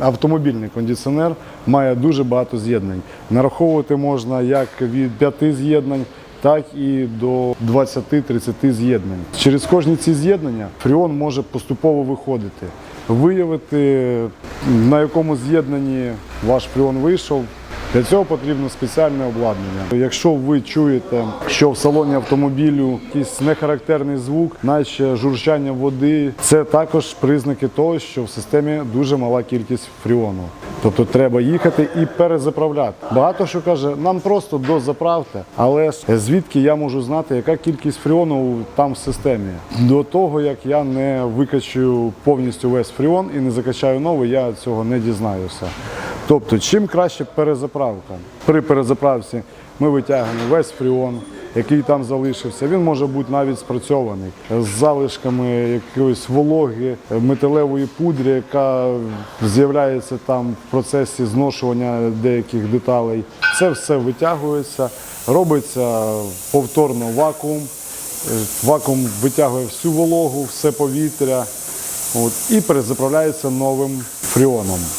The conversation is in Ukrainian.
Автомобільний кондиціонер має дуже багато з'єднань. Нараховувати можна як від 5 з'єднань, так і до 20-30 з'єднань. Через кожні ці з'єднання фріон може поступово виходити, виявити, на якому з'єднанні ваш фріон вийшов. Для цього потрібно спеціальне обладнання. Якщо ви чуєте, що в салоні автомобілю якийсь нехарактерний звук, наче журчання води, це також признаки того, що в системі дуже мала кількість фріону. Тобто треба їхати і перезаправляти. Багато що каже, нам просто дозаправте, але звідки я можу знати, яка кількість фріону там в системі? До того як я не викачую повністю весь фріон і не закачаю новий, я цього не дізнаюся. Тобто, чим краще перезаправка. При перезаправці ми витягуємо весь фріон, який там залишився. Він може бути навіть спрацьований з залишками якоїсь вологи, металевої пудри, яка з'являється там в процесі зношування деяких деталей. Це все витягується, робиться повторно вакуум. Вакуум витягує всю вологу, все повітря от, і перезаправляється новим фріоном.